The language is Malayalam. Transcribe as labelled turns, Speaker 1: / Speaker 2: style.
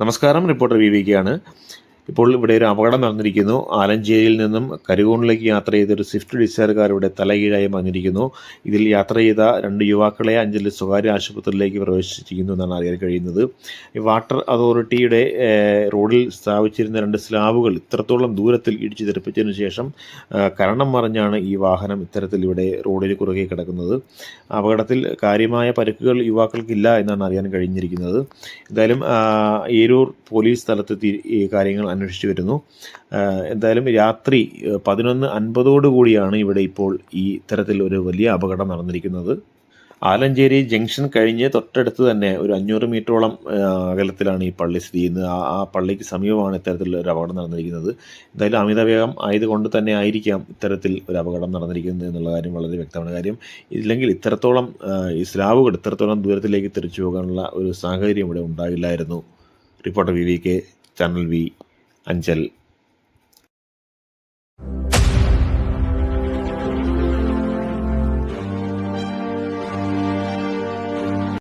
Speaker 1: നമസ്കാരം. റിപ്പോർട്ടർ വി ഇപ്പോൾ ഇവിടെ ഒരു അപകടം നടന്നിരിക്കുന്നു. ആലഞ്ചേരിയിൽ നിന്നും കരുകോണിലേക്ക് യാത്ര ചെയ്ത ഒരു സ്വിഫ്റ്റ് ഡിസയറുകാർ ഇവിടെ തലകീഴായി മറിഞ്ഞിരിക്കുന്നു ഇതിൽ യാത്ര ചെയ്ത രണ്ട് യുവാക്കളെ അഞ്ചലിൽ സ്വകാര്യ ആശുപത്രിയിലേക്ക് പ്രവേശിച്ചിരിക്കുന്നു എന്നാണ് അറിയാൻ കഴിയുന്നത്. വാട്ടർ അതോറിറ്റിയുടെ റോഡിൽ സ്ഥാപിച്ചിരുന്ന രണ്ട് സ്ലാബുകൾ ഇത്രത്തോളം ദൂരത്തിൽ ഇടിച്ചു തെറിപ്പിച്ചതിന് ശേഷം കരണം മറിഞ്ഞാണ് ഈ വാഹനം ഇത്തരത്തിൽ ഇവിടെ റോഡിന് കുറുകെ കിടക്കുന്നത്. അപകടത്തിൽ കാര്യമായ പരിക്കുകൾ യുവാക്കൾക്കില്ല എന്നാണ് അറിയാൻ കഴിഞ്ഞിരിക്കുന്നത്. എന്തായാലും ഏരൂർ പോലീസ് സ്ഥലത്തെത്തി ഈ കാര്യങ്ങൾ അന്വേഷിച്ചു വരുന്നു. എന്തായാലും രാത്രി പതിനൊന്ന് അൻപതോടുകൂടിയാണ് ഇവിടെ ഇപ്പോൾ ഈ തരത്തിൽ ഒരു വലിയ അപകടം നടന്നിരിക്കുന്നത്. ആലഞ്ചേരി ജംഗ്ഷൻ കഴിഞ്ഞ് തൊട്ടടുത്ത് തന്നെ ഒരു അഞ്ഞൂറ് മീറ്ററോളം അകലത്തിലാണ് ഈ പള്ളി സ്ഥിതി ചെയ്യുന്നത്. ആ പള്ളിക്ക് സമീപമാണ് ഇത്തരത്തിലുള്ള ഒരു അപകടം നടന്നിരിക്കുന്നത്. എന്തായാലും അമിതവേഗം ആയതുകൊണ്ട് തന്നെ ആയിരിക്കാം ഇത്തരത്തിൽ ഒരു അപകടം നടന്നിരിക്കുന്നത് എന്നുള്ള കാര്യം വളരെ വ്യക്തമാണ്. കാര്യം ഇല്ലെങ്കിൽ ഇത്രത്തോളം ഈ സ്ലാബുകൾ ഇത്രത്തോളം ദൂരത്തിലേക്ക് തിരിച്ചു പോകാനുള്ള ഒരു സാഹചര്യം ഇവിടെ ഉണ്ടാകില്ലായിരുന്നു reporter V V K channel V Anchal